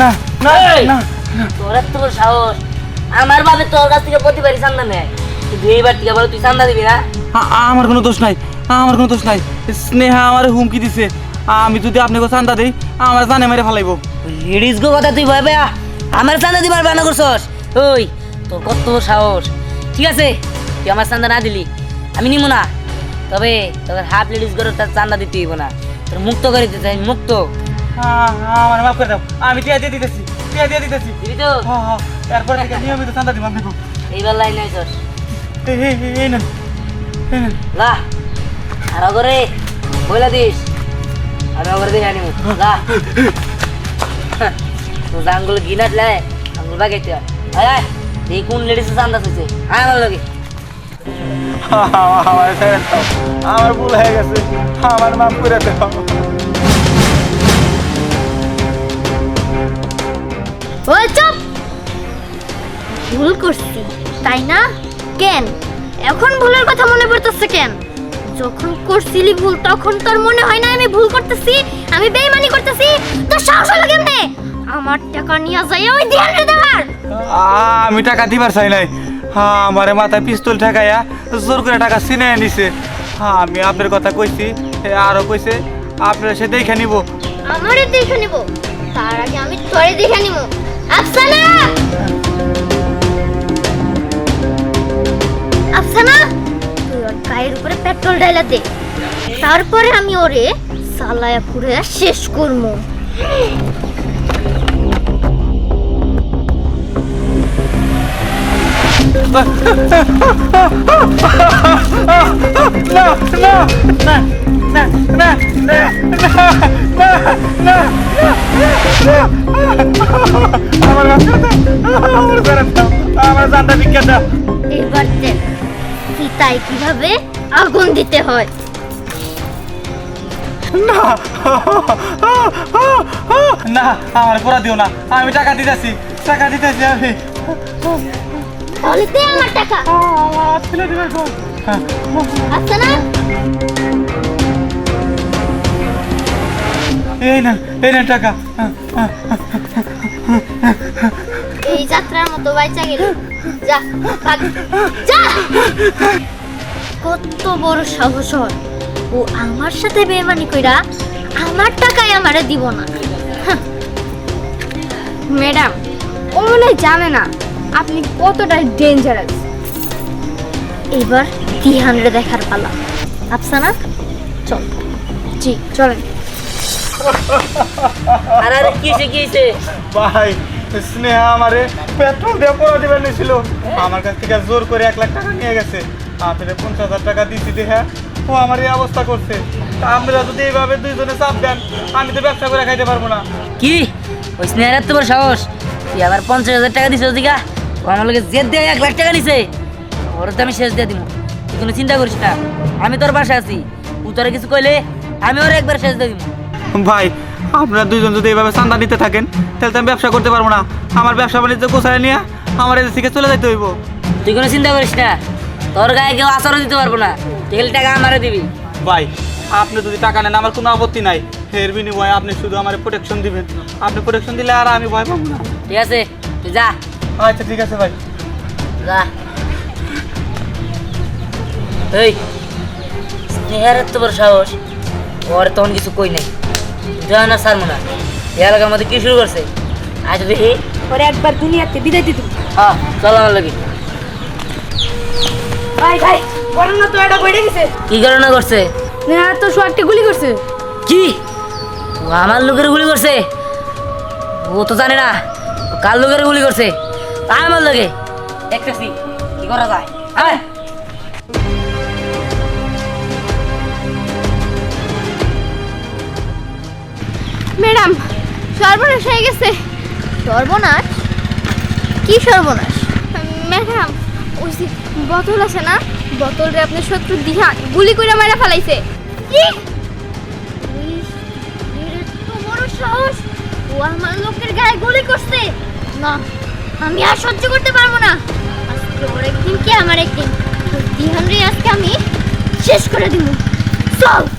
না না না। তোর এত বড় সাহস। আমার ভাবে তোর কাছ থেকে প্রতিবারই চান্দা নেয়। কিন্তু এইবার থেকে বলে তুই চান্দা দিবি না? আমার কোনো দোষ নাই আমার কোনো দোষ নাই। স্নেহা আমার হুমকি দিছে। আমি যদি আপনাকে চান্দা দেই আমার জানে মেরে ফেলাইব। লেডিস গো কথা তুই ভয় পেয়া। আমার চান্দা দিবার বানা করছস। ওই তোর কত সাহস। ঠিক আছে? তুই আমার চান্দা না দিলি আমি নিব না। তবে তোর হাফ লেডিস গো তার চান্দা দিতে হইব না। তোর মুক্ত করে দিতে চাই মুক্ত। আমার মাফ করে দাও। আমি টিয়া দিয়ে দিতেছি টিয়া দিয়ে দিতেছি। দিবি তো? হ্যাঁ হ্যাঁ থেকে নিয়মিত চান্দা দিব এইবার লাইন এই এই এই- এই নেন এই নেন। লা আর করে বইলা দিস। আমি অগরে দিন আনিব লা। তো আঙ্গুল গিনাটলে আঙ্গুল বাগাইতে আয় আয় এই কোন লেডিস চান্দা হয়েছে আয় আমার লগে। আমার আমার ভুল হয়ে গেছে আমার মাফ করে ভুল করছি তাই না কেন এখন ভুলের কথা মনে পড়তেছে কেন যখন করছিলি ভুল তখন তোর মনে হয় না আমি ভুল করতেছি আমি বেইমানি করতেছি তোর সাহস হলো কেমনে আমার টাকা নিয়ে যাই ওই রে দেওয়ার। আমি টাকা দিবার চাই নাই। হ্যাঁ আমারে মাথায় পিস্তল ঠেকাইয়া জোর করে টাকা ছিনে নিছে। হ্যাঁ আমি আপনার কথা কইছি এ আরও কইছে, আপনারা সে দেখে নিব। আমারে দেখে নিব, তার আগে আমি তোরে দেখে নিব। আফসানা! আফসানা! তুই ওর গায়ের উপরে পেট্রোল ঢালা দে। তারপরে আমি ওরে সালায়া পুরে শেষ করব না না না না না না না না না আমার আমার ফেরত আমার জানটা বিজ্ঞান এবার দেখ সীতায় কীভাবে আগুন দিতে হয়। না। না আমার পুরা দিও না। আমি টাকা দিতেছি টাকা দিতেছি আমি। তাহলে দে আমার টাকা। ছেলে দিবে গো। আফসানা এই না এই না টাকা। এই যাত্রার মতো বাইচা গেল। যা যা! কত বড় সাহস ও আমার সাথে বেমানি কইরা আমার টাকায় আমারে দিব না। ম্যাডাম ও মনে জানে না। আপনি কতটা ডেঞ্জারাস এবার দিহানরে দেখার পালা। আফসানা চল। জি চলেন। আর আর কি ভাই স্নেহা আমারে পেট্রোল দিয়ে পড়া দিবেন নিছিল। আমার কাছ থেকে জোর করে এক লাখ টাকা নিয়ে গেছে। আপনার পঞ্চাশ হাজার টাকা দিচ্ছি দেখে ও আমার এই অবস্থা করছে। তা আপনারা যদি এইভাবে দুইজনে চাপ দেন আমি তো ব্যবসা করে খাইতে পারব না। কি? ওই স্নেহার বড় সাহস? তুই আবার পঞ্চাশ হাজার টাকা ওদিকা? ও আমার লোকে জেদ দিয়ে এক লাখ টাকা নিছে। ওর তো আমি শেষ দিয়ে দিব তুই কোনো চিন্তা করিস না। আমি তোর পাশে আছি। ও তোর কিছু কইলে আমি ওর একবার শেষ দিয়ে দিব ভাই আপনারা দুইজন যদি এইভাবে চান্দা নিতে থাকেন তাহলে তো আমি ব্যবসা করতে পারব না। আমার ব্যবসা বাণিজ্য গোছায় নিয়ে আমার এদের থেকে চলে যাইতে হইব। তুই কোনো চিন্তা করিস না। তোর গায়ে কেউ আচরণ দিতে পারব না। তুই টাকা আমারে দিবি। ভাই আপনি যদি টাকা নেন আমার কোনো আপত্তি নাই। এর বিনিময়ে আপনি শুধু আমার প্রোটেকশন দিবেন। আপনি প্রোটেকশন দিলে আর আমি ভয় পাবো না। ঠিক আছে তুই যা। আচ্ছা ঠিক আছে ভাই। যা। এই স্নেহার এত বড় সাহস ওর তখন কিছু কই নাই। জয় না মোনা এলাকার মধ্যে কি শুরু করছে? আজ দেখি। পরে একবার দুনিয়াতে বিদায় দিত হ্যাঁ চলো আমার লাগে। ভাই ভাই তো এটা গেছে। কি কারণে করছে না তো গুলি করছে। কি? ও আমার লোকের গুলি করছে? ও তো জানে না কার লোকের গুলি করছে? আমার লগে? দেখতেছি কি করা যায়? ম্যাডাম সর্বনাশ হয়ে গেছে। সর্বনাশ? কি সর্বনাশ? ম্যাডাম ওই যে বোতল আছে না? বোতলটা আপনি শত্রু দিহান গুলি করে মারা ফেলাইছে। কি? বড় সাহস। ও আমার লোকের গায়ে গুলি করছে। না আমি আর সহ্য করতে পারব না। আজকে ওর একদিন কি আমার একদিন? ওই দিহান রে আজকে আমি শেষ করে দিব। চল।